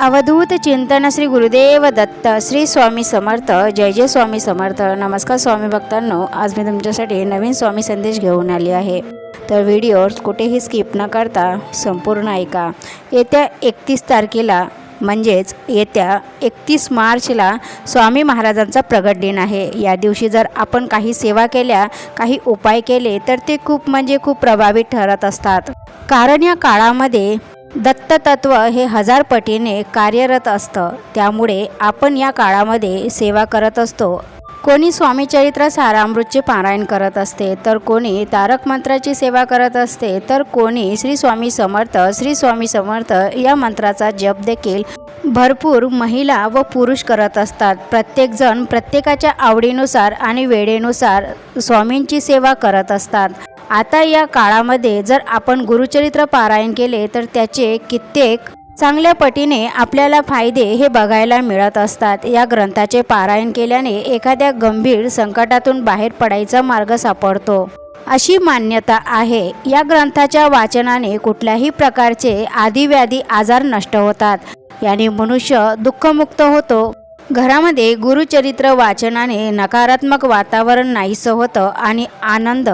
अवधूत चिंतन श्री गुरुदेव दत्त श्री स्वामी समर्थ जय जय स्वामी समर्थ. नमस्कार स्वामी भक्तांनो आज मी तुमच्यासाठी नवीन स्वामी संदेश घेऊन आली आहे. तर व्हिडिओ कुठेही स्किप न करता संपूर्ण ऐका. येत्या एकतीस तारखेला म्हणजेच येत्या एकतीस मार्चला स्वामी महाराजांचा प्रगट दिन आहे. या दिवशी जर आपण काही सेवा केल्या काही उपाय केले तर ते खूप म्हणजे खूप प्रभावी ठरत असतात. कारण या काळामध्ये दत्ततत्व हे हजार पटीने कार्यरत असतं. त्यामुळे आपण या काळामध्ये सेवा करत असतो. कोणी स्वामीचरित्र सारामृतचे पारायण करत असते तर कोणी तारक मंत्राची सेवा करत असते तर कोणी श्री स्वामी समर्थ श्री स्वामी समर्थ या मंत्राचा जप देखील भरपूर महिला व पुरुष करत असतात. प्रत्येकजण प्रत्येकाच्या आवडीनुसार आणि वेळेनुसार स्वामींची सेवा करत असतात. आता या काळामध्ये जर आपण गुरुचरित्र पारायण केले तर त्याचे कित्येक चांगल्या पटीने आपल्याला फायदे हे बघायला मिळत असतात. या ग्रंथाचे पारायण केल्याने एखाद्या गंभीर संकटातून बाहेर पडायचा मार्ग सापडतो. अशी मान्यता आहे. या ग्रंथाच्या वाचनाने कुठल्याही प्रकारचे आदिव्याधी आजार नष्ट होतात. याने मनुष्य दुःखमुक्त होतो. घरामध्ये गुरुचरित्र वाचनाने नकारात्मक वातावरण नाहीसं होतं आणि आनंद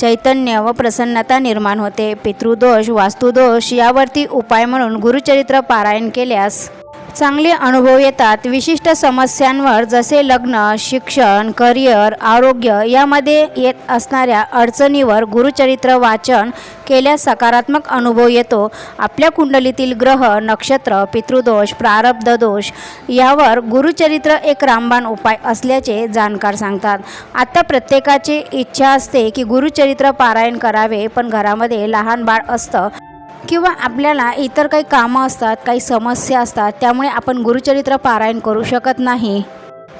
चैतन्य व प्रसन्नता निर्माण होते. पितृदोष वास्तुदोष यावरती उपाय म्हणून गुरुचरित्र पारायण केल्यास चांगले अनुभव येतात. विशिष्ट समस्यांवर जसे लग्न शिक्षण करिअर आरोग्य यामध्ये येत असणाऱ्या अडचणीवर गुरुचरित्र वाचन केल्यास सकारात्मक अनुभव येतो. आपल्या कुंडलीतील ग्रह नक्षत्र पितृदोष प्रारब्ध दोष यावर गुरुचरित्र एक रामबाण उपाय असल्याचे जाणकार सांगतात. आता प्रत्येकाची इच्छा असते की गुरुचरित्र पारायण करावे पण घरामध्ये लहान बाळ असतं. किंवा आपल्याला इतर काही कामं असतात काही समस्या असतात त्यामुळे आपण गुरुचरित्र पारायण करू शकत नाही.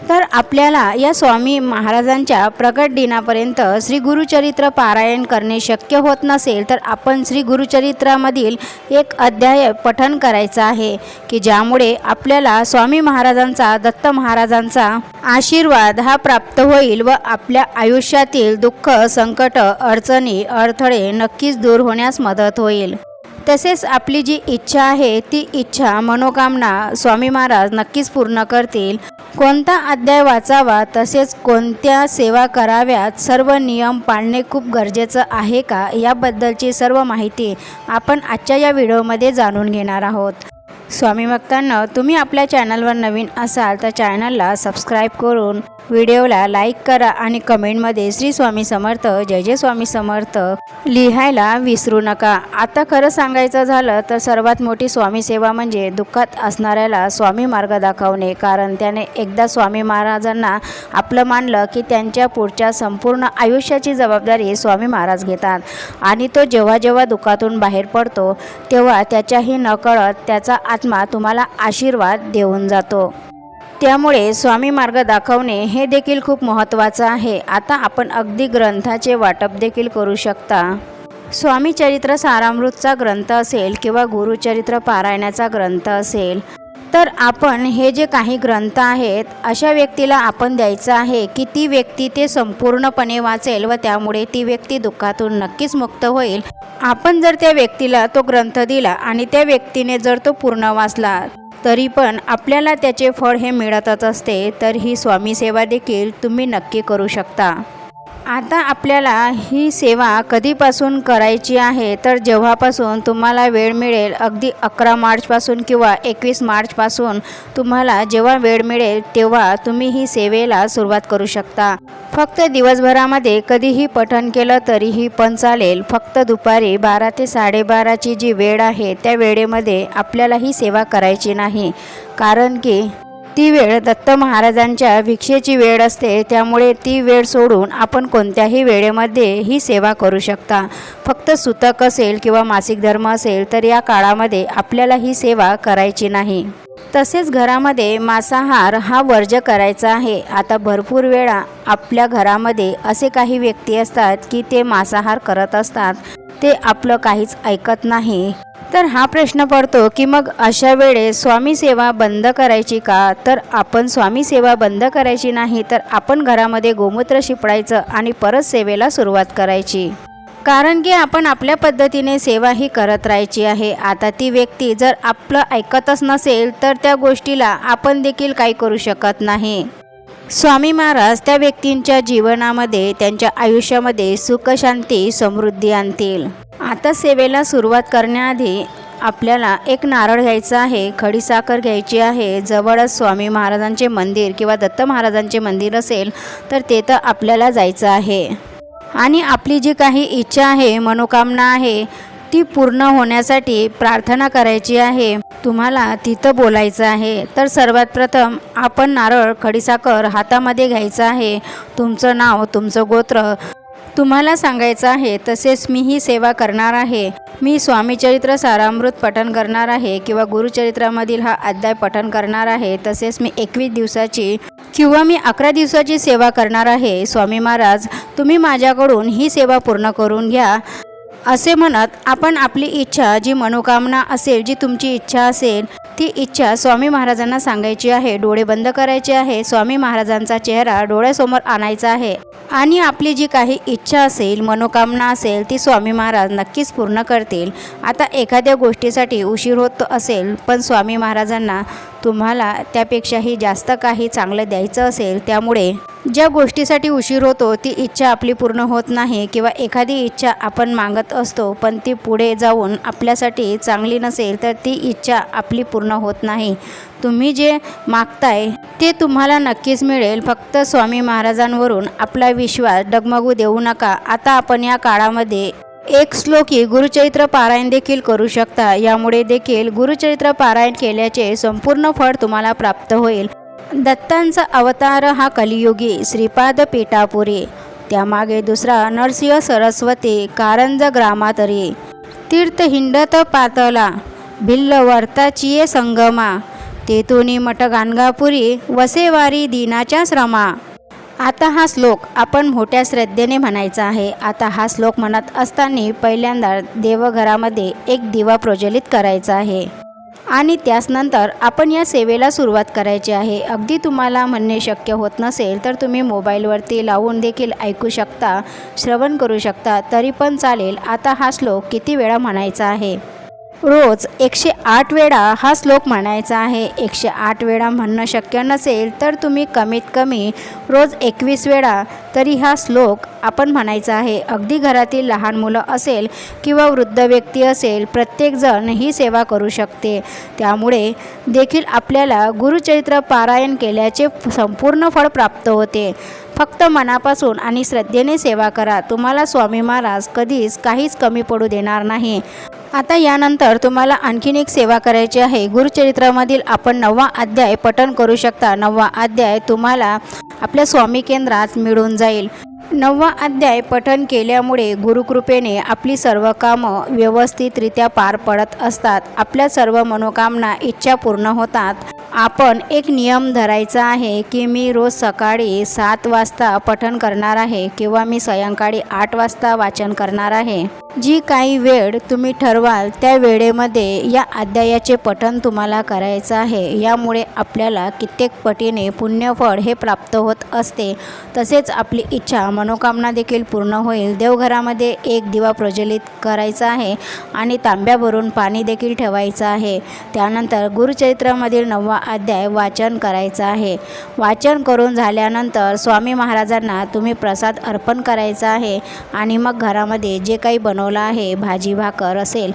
तर आपल्याला या स्वामी महाराजांच्या प्रकट दिनापर्यंत श्री गुरुचरित्र पारायण करणे शक्य होत नसेल तर आपण श्री गुरुचरित्रामधील एक अध्याय पठन करायचा आहे की ज्यामुळे आपल्याला स्वामी महाराजांचा दत्त महाराजांचा आशीर्वाद हा प्राप्त होईल व आपल्या आयुष्यातील दुःख संकट अडचणी अडथळे नक्कीच दूर होण्यास मदत होईल. तसेच आपली जी इच्छा आहे ती इच्छा मनोकामना स्वामी महाराज नक्कीच पूर्ण करतील. कोणता अध्याय वाचावा तसेच कोणत्या सेवा कराव्यात सर्व नियम पाळणे खूप गरजेचं आहे का? याबद्दलची सर्व माहिती आपण आजच्या या व्हिडिओमध्ये जाणून घेणार आहोत. स्वामी भक्तांना तुम्ही आपल्या चॅनलवर नवीन असाल तर चॅनलला सबस्क्राईब करून व्हिडिओला लाईक करा आणि कमेंटमध्ये श्री स्वामी समर्थ जय जय स्वामी समर्थ लिहायला विसरू नका. आता खरं सांगायचं झालं तर सर्वात मोठी स्वामी सेवा म्हणजे दुःखात असणाऱ्याला स्वामी मार्ग दाखवणे. कारण त्याने एकदा स्वामी महाराजांना आपलं मानलं की त्यांच्या पुढच्या संपूर्ण आयुष्याची जबाबदारी स्वामी महाराज घेतात. आणि तो जेव्हा जेव्हा दुःखातून बाहेर पडतो तेव्हा त्याच्याही नकळत त्याचा आत्मा तुम्हाला आशीर्वाद देऊन जातो. त्यामुळे स्वामी मार्ग दाखवणे हे देखील खूप महत्त्वाचं आहे. आता आपण अगदी ग्रंथाचे वाटप देखील करू शकता. स्वामी चरित्र सारामृतचा ग्रंथ असेल किंवा गुरुचरित्र पारायणाचा ग्रंथ असेल तर आपण हे जे काही ग्रंथ आहेत अशा व्यक्तीला आपण द्यायचं आहे की ती व्यक्ती ते संपूर्णपणे वाचेल व त्यामुळे ती व्यक्ती दुःखातून नक्कीच मुक्त होईल. आपण जर त्या व्यक्तीला तो ग्रंथ दिला आणि त्या व्यक्तीने जर तो पूर्ण वाचला तरी पण आपल्याला त्याचे फळ हे मिळतच असते तर ही स्वामी सेवा देखील तुम्ही नक्की करू शकता. आता आपल्याला ही सेवा कधीपासून करायची आहे? तर जेव्हापासून तुम्हाला वेळ मिळेल अगदी अकरा मार्चपासून किंवा एकवीस मार्चपासून तुम्हाला जेव्हा वेळ मिळेल तेव्हा तुम्ही ही सेवेला सुरुवात करू शकता. फक्त दिवसभरामध्ये कधीही पठण केलं तरीही पण चालेल. फक्त दुपारी बारा ते साडेबाराची जी वेळ आहे त्या वेळेमध्ये आपल्याला ही सेवा करायची नाही. कारण की ती वेळ दत्त महाराजांच्या भिक्षेची वेळ असते त्यामुळे ती वेळ सोडून आपण कोणत्याही वेळेमध्ये ही सेवा करू शकता. फक्त सुतक असेल किंवा मासिक धर्म असेल तर या काळामध्ये आपल्याला ही सेवा करायची नाही. तसेच घरामध्ये मांसाहार हा वर्ज करायचा आहे. आता भरपूर वेळा आपल्या घरामध्ये असे काही व्यक्ती असतात की ते मांसाहार करत असतात. ते आपलं काहीच ऐकत नाही. तर हा प्रश्न पडतो की मग अशा वेळेस स्वामी सेवा बंद करायची का? तर आपण स्वामी सेवा बंद करायची नाही तर आपण घरामध्ये गोमूत्र शिपडायचं आणि परत सेवेला सुरुवात करायची. कारण की आपण आपल्या पद्धतीने सेवा ही करत राहायची आहे. आता ती व्यक्ती जर आपलं ऐकतच नसेल तर त्या गोष्टीला आपण देखील काही करू शकत नाही. स्वामी महाराज त्या व्यक्तींच्या जीवनामध्ये त्यांच्या आयुष्यामध्ये सुखशांती समृद्धी आणतील. आता सेवेला सुरुवात करण्याआधी आपल्याला एक नारळ घ्यायचा आहे खडीसाखर घ्यायची आहे जवळच स्वामी महाराजांचे मंदिर किंवा दत्त महाराजांचे मंदिर असेल तर ते तर आपल्याला जायचं आहे. आणि आपली जी काही इच्छा आहे मनोकामना आहे ती पूर्ण होण्यासाठी प्रार्थना करायची आहे. तुम्हाला तिथं बोलायचं आहे. तर सर्वात प्रथम आपण नारळ खडीसाखर हातामध्ये घ्यायचं आहे. तुमचं नाव तुमचं गोत्र तुम्हाला सांगायचं आहे तसेच मी ही सेवा करणार आहे. मी स्वामीचरित्र सारामृत पठण करणार आहे किंवा गुरुचरित्रामधील हा अध्याय पठण करणार आहे तसेच मी एकवीस दिवसाची किंवा मी अकरा दिवसाची सेवा करणार आहे. स्वामी महाराज तुम्ही माझ्याकडून ही सेवा पूर्ण करून घ्या. असे म्हणत आपण आपली इच्छा जी मनोकामना असेल जी तुमची इच्छा असेल ती इच्छा स्वामी महाराजांना सांगायची आहे. डोळे बंद करायचे आहे. स्वामी महाराजांचा चेहरा डोळ्यासमोर आणायचा आहे. आणि आपली जी काही इच्छा असेल मनोकामना असेल ती स्वामी महाराज नक्कीच पूर्ण करतील. आता एखाद्या गोष्टीसाठी उशीर होत असेल पण स्वामी महाराजांना तुम्हाला त्यापेक्षाही जास्त काही चांगलं द्यायचं असेल त्यामुळे ज्या गोष्टीसाठी उशीर होतो ती इच्छा आपली पूर्ण होत नाही किंवा एखादी इच्छा आपण मागत असतो पण ती पुढे जाऊन आपल्यासाठी चांगली नसेल तर ती इच्छा आपली पूर्ण होत नाही. तुम्ही जे मागताय ते तुम्हाला नक्कीच मिळेल. फक्त स्वामी महाराजांवरून आपला विश्वास डगमगू देऊ नका. आता आपण या काळामध्ये एक श्लोकी गुरुचरित्र पारायण देखील करू शकता. यामुळे देखील गुरुचरित्र पारायण केल्याचे संपूर्ण फळ तुम्हाला प्राप्त होईल. दत्तांचा अवतार हा कलियुगी श्रीपाद पेटापुरी त्यामागे दुसरा नरसिंह सरस्वती कारंज ग्रामातरी. तीर्थ हिंडत पातला. भिल्ल वर्ताचिये संगमा. तेतुनी मठ गाणगापुरी वसेवारी दिनाच्या श्रमा. आता हा श्लोक आपण मोठ्या श्रद्धेने म्हणायचा आहे. आता हा श्लोक म्हणत असताना पहिल्यांदा देवघरामध्ये एक दिवा प्रज्वलित करायचा आहे. आणि त्याचनंतर आपण या सेवेला सुरुवात करायची आहे. अगदी तुम्हाला म्हणणे शक्य होत नसेल तर तुम्ही मोबाईलवरती लावून देखील ऐकू शकता श्रवण करू शकता तरी पण चालेल. आता हा श्लोक किती वेळा म्हणायचा आहे? रोज एकशे आठ वेळा हा श्लोक म्हणायचा आहे. एकशे आठ वेळा म्हणणं शक्य नसेल तर तुम्ही कमीत कमी रोज एकवीस वेळा तरी हा श्लोक आपण म्हणायचा आहे. अगदी घरातील लहान मुलं असेल किंवा वृद्ध व्यक्ती असेल प्रत्येकजण ही सेवा करू शकते. त्यामुळे देखील आपल्याला गुरुचरित्र पारायण केल्याचे संपूर्ण फळ प्राप्त होते. फक्त मनापासून आणि श्रद्धेने सेवा करा. तुम्हाला स्वामी महाराज कधीच काहीच कमी पडू देणार नाही. आता यानंतर तुम्हाला आणखीन एक सेवा करायची आहे. गुरुचरित्रामधील आपण नववा अध्याय पठण करू शकता. नववा अध्याय तुम्हाला आपल्या स्वामी केंद्रात मिळून जाईल. नववा अध्याय पठन केल्यामुळे गुरुकृपेने आपली सर्व कामं व्यवस्थितरित्या पार पडत असतात. आपल्या सर्व मनोकामना इच्छा पूर्ण होतात. आपण एक नियम धरायचा आहे की मी रोज सकाळी सात वाजता पठन करणार आहे किंवा मी सायंकाळी आठ वाजता वाचन करणार आहे. जी काही वेळ तुम्ही ठरवाल त्या वेळेमध्ये या अध्यायाचे पठन तुम्हाला करायचं आहे. यामुळे आपल्याला कित्येक पटीने पुण्यफळ हे प्राप्त होत असते. तसेच आपली इच्छा मनोकामना देखील पूर्ण होईल. देवघरामध्ये एक दिवा प्रज्वलित करायचा आहे आणि तांब्या भरून पाणी देखील ठेवायचं आहे. त्यानंतर गुरुचरित्रामधील नववा अध्याय वाचन करायचं आहे. वाचन करून झाल्यानंतर स्वामी महाराजांना तुम्ही प्रसाद अर्पण करायचा आहे आणि मग घरामध्ये जे काही बनवलं आहे भाजी भाकर असेल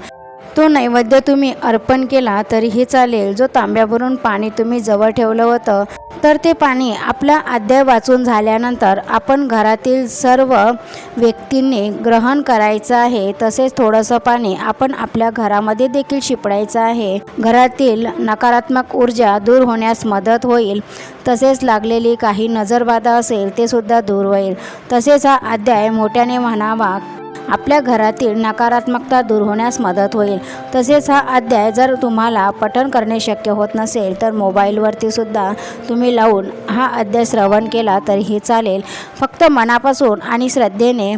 तो नैवेद्य तुम्ही अर्पण केला तरीही चालेल. जो तांब्यावरून पाणी तुम्ही जवळ ठेवलं होतं तर ते पाणी आपला अध्याय वाचून झाल्यानंतर आपण घरातील सर्व व्यक्तींनी ग्रहण करायचं आहे. तसेच थोडंसं पाणी आपण आपल्या घरामध्ये देखील शिपडायचं आहे. घरातील नकारात्मक ऊर्जा दूर होण्यास मदत होईल. तसेच लागलेली काही नजरबाधा असेल ते सुद्धा दूर होईल. तसेच हा अध्याय मोठ्याने म्हणावा आपल्या घरातील नकारात्मकता दूर होण्यास मदत होईल. तसेच हा अध्याय जर तुम्हाला पठण करणे शक्य होत नसेल तर मोबाईलवरती सुद्धा तुम्ही लावून हा अध्याय श्रवण केला तरीही चालेल. फक्त मनापासून आणि श्रद्धेने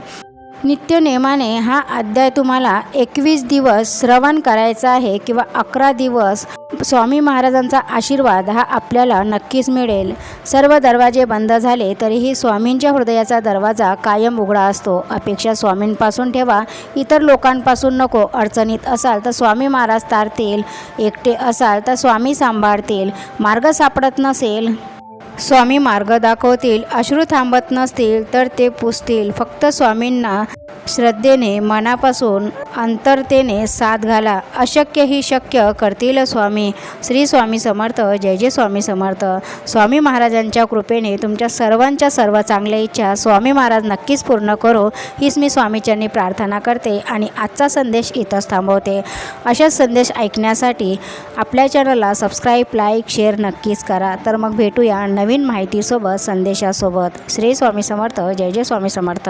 नित्यनेमाने हा अध्याय तुम्हाला एकवीस दिवस श्रवण करायचा आहे किंवा अकरा दिवस स्वामी महाराजांचा आशीर्वाद हा आपल्याला नक्कीच मिळेल. सर्व दरवाजे बंद झाले तरीही स्वामींच्या हृदयाचा दरवाजा कायम उघडा असतो. अपेक्षा स्वामींपासून ठेवा इतर लोकांपासून नको. अडचणीत असाल तर स्वामी महाराज तारतील. एकटे असाल तर स्वामी सांभाळतील. मार्ग सापडत नसेल स्वामी मार्ग दाखवतील. अश्रू थांबत नसतील तर ते पुसतील. फक्त स्वामींना श्रद्धेने मनापासून अंतरतेने साथ घाला. अशक्य ही शक्य करतील स्वामी. श्री स्वामी समर्थ जय जय स्वामी समर्थ. स्वामी महाराजांच्या कृपेने तुमच्या सर्वांच्या सर्व चांगल्या इच्छा स्वामी महाराज नक्कीच पूर्ण करो हीच मी स्वामीच्यांनी प्रार्थना करते आणि आजचा संदेश इथंच थांबवते. अशाच संदेश ऐकण्यासाठी आपल्या चॅनलला सबस्क्राईब लाईक शेअर नक्कीच करा. तर मग भेटूया नवीन माहितीसोबत संदेशासोबत. श्री स्वामी समर्थ जय जय स्वामी समर्थ.